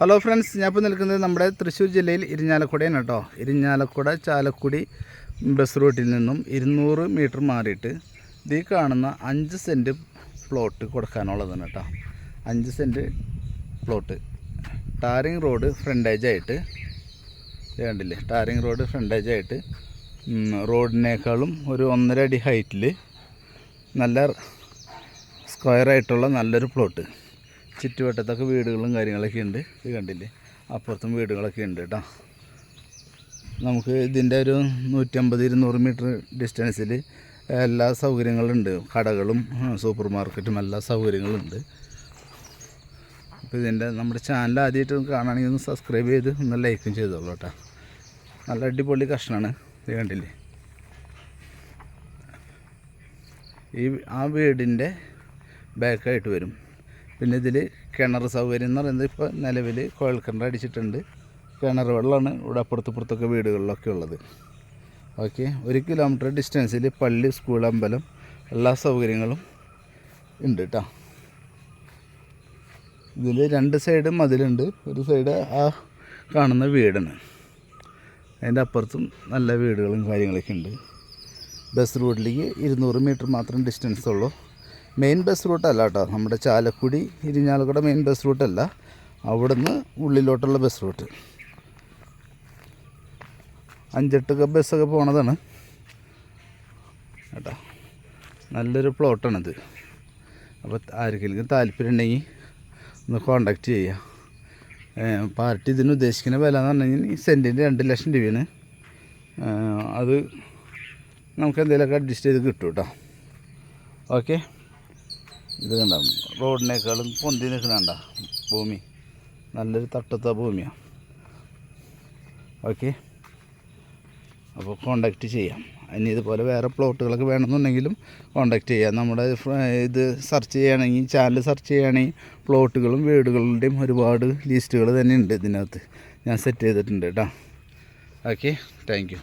Hello friends ഞാൻ ഇപ്പോൾ നിൽക്കുന്നത് നമ്മുടെ തൃശ്ശൂർ ജില്ലയിൽ ഇരിഞ്ഞാലക്കുടയാണ് കേട്ടോ. ഇരിഞ്ഞാലക്കുട ചാലക്കുടി ബസ് റൂട്ടിൽ നിന്നും ഇരുന്നൂറ് മീറ്റർ മാറിയിട്ട് ഇതീ കാണുന്ന അഞ്ച് സെന്റ് പ്ലോട്ട് കൊടുക്കാനുള്ളതാണ് കേട്ടോ. അഞ്ച് സെന്റ് പ്ലോട്ട് ടാറിങ് റോഡ് ഫ്രണ്ടേജായിട്ട് വേണ്ടില്ലേ ടാറിങ് റോഡ് ഫ്രണ്ടേജായിട്ട് റോഡിനേക്കാളും ഒരു ഒന്നര അടി ഹൈറ്റിൽ നല്ല സ്ക്വയർ ആയിട്ടുള്ള നല്ലൊരു പ്ലോട്ട് ചുറ്റുവട്ടത്തൊക്കെ വീടുകളും കാര്യങ്ങളൊക്കെ ഉണ്ട്. ഇത് കണ്ടില്ലേ? അപ്പുറത്തും വീടുകളൊക്കെ ഉണ്ട് കേട്ടോ. നമുക്ക് ഇതിന്റെ ഒരു നൂറ്റമ്പത് ഇരുന്നൂറ് മീറ്റർ ഡിസ്റ്റൻസിൽ എല്ലാ സൗകര്യങ്ങളും ഉണ്ട് കടകളും സൂപ്പർ മാർക്കറ്റും എല്ലാ സൗകര്യങ്ങളും ഉണ്ട്. അപ്പോൾ ഇതിന്റെ നമ്മുടെ ചാനൽ ആദ്യമായിട്ട് കാണുകയാണെങ്കിൽ ഒന്ന് സബ്സ്ക്രൈബ് ചെയ്ത് ഒന്ന് ലൈക്കും ചെയ്തോളൂ കേട്ടോ. നല്ല അടിപൊളി കഷ്ണമാണ് ഇത് കണ്ടില്ലേ? ഈ ആ വീടിന്റെ ബാക്കായിട്ട് വരും. പിന്നെ ഇതിൽ കിണർ സൗകര്യം എന്ന് പറയുന്നത് ഇപ്പോൾ നിലവിൽ കുഴൽ കിണർ അടിച്ചിട്ടുണ്ട്. കിണർ വെള്ളമാണ് ഇവിടെ അപ്പുറത്ത് ഇപ്പുറത്തൊക്കെ വീടുകളിലൊക്കെ ഉള്ളത്. ഓക്കെ ഒരു കിലോമീറ്റർ ഡിസ്റ്റൻസിൽ പള്ളി സ്കൂൾ അമ്പലം എല്ലാ സൗകര്യങ്ങളും ഉണ്ട് കേട്ടോ ഇതിൽ രണ്ട് സൈഡ് മതിലുണ്ട് ഒരു സൈഡ് ആ കാണുന്ന വീടാണ്. അതിന്റെ അപ്പുറത്തും നല്ല വീടുകളും കാര്യങ്ങളൊക്കെ ഉണ്ട്. ബസ് റൂട്ടിലേക്ക് ഇരുന്നൂറ് മീറ്റർ മാത്രം ഡിസ്റ്റൻസ് ഉള്ളൂ. മെയിൻ ബസ് റൂട്ടല്ല കേട്ടോ നമ്മുടെ ചാലക്കുടി ഇരിഞ്ഞാലക്കുട മെയിൻ ബസ് റൂട്ടല്ല അവിടുന്ന് ഉള്ളിലോട്ടുള്ള ബസ് റൂട്ട് അഞ്ചെട്ടൊക്കെ ബസ്സൊക്കെ പോണതാണ്. കേട്ടോ. നല്ലൊരു പ്ലോട്ടാണിത് അപ്പോൾ ആർക്കെങ്കിലും താല്പര്യം ഉണ്ടെങ്കിൽ ഒന്ന് കോണ്ടാക്ട് ചെയ്യുക പാർട്ടി ഇതിന് ഉദ്ദേശിക്കുന്ന വില എന്ന് പറഞ്ഞു കഴിഞ്ഞാൽ സെന്റിന് രണ്ട് ലക്ഷം രൂപയാണ്. അത് നമുക്ക് എന്തെങ്കിലുമൊക്കെ അഡ്ജസ്റ്റ് ചെയ്ത് കിട്ടും കേട്ടോ ഓക്കെ. ഇത് കണ്ട റോഡിനേക്കാളും പൊന്തി നിൽക്കുന്നുണ്ട ഭൂമി. നല്ലൊരു തട്ടത്ത ഭൂമിയാണ് ഓക്കെ. അപ്പോൾ കോണ്ടാക്റ്റ് ചെയ്യാം. ഇനി ഇതുപോലെ വേറെ പ്ലോട്ടുകളൊക്കെ വേണമെന്നുണ്ടെങ്കിലും കോണ്ടാക്ട് ചെയ്യാം. നമ്മുടെ ഇത് സെർച്ച് ചെയ്യുകയാണെങ്കിൽ ചാനൽ സെർച്ച് ചെയ്യുകയാണെങ്കിൽ പ്ലോട്ടുകളും വീടുകളുടെയും ഒരുപാട് ലിസ്റ്റുകൾ തന്നെ ഉണ്ട് ഇതിനകത്ത്. ഞാൻ സെറ്റ് ചെയ്തിട്ടുണ്ട് കേട്ടോ ഓക്കെ. താങ്ക്